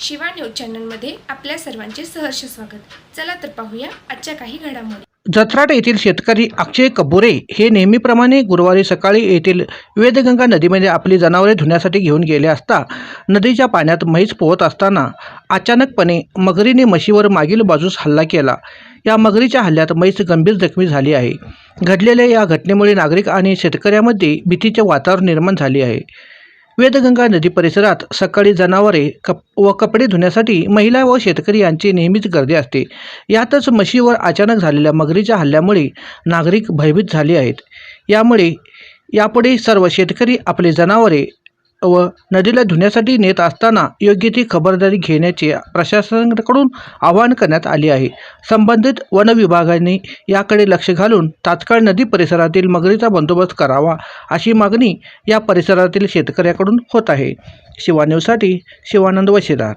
Shiva news चॅनलमध्ये आपल्या सर्वांचे सहर्ष स्वागत. चला तर पाहूया आजच्या काही घडामोडी. जत्राट येथील शेतकरी अक्षय कबुरे हे नेहमीप्रमाणे गुरुवारी सकाळी येथील वेदगंगा नदीमध्ये आपली जनावरे धुण्यासाठी घेऊन गेले असता नदीच्या पाण्यात म्हैस पोहत असताना अचानकपणे मगरीने म्हशीवर मागील बाजूस हल्ला केला. या मगरीच्या हल्ल्यात म्हैस गंभीर जखमी झाली आहे. घडलेल्या या घटनेमुळे नागरिक आणि शेतकऱ्यामध्ये भीतीचे वातावरण निर्माण झाले आहे. वेदगंगा नदी परिसरात सकाळी जनावरे कप व कपडे धुण्यासाठी महिला व शेतकरी यांची नेहमीच गर्दी असते. यातच म्हशीवर अचानक झालेल्या मगरीच्या हल्ल्यामुळे नागरिक भयभीत झाले आहेत. यामुळे यापुढे सर्व शेतकरी आपले जनावरे व नदीला धुण्यासाठी नेत असताना योग्य ती खबरदारी घेण्याचे प्रशासनाकडून आवाहन करण्यात आले आहे. संबंधित वन विभागाने याकडे लक्ष घालून तात्काळ नदी परिसरातील मगरीचा बंदोबस्त करावा अशी मागणी या परिसरातील शेतकऱ्याकडून होत आहे. शिवानेवसाठी शिवानंद वशेदार.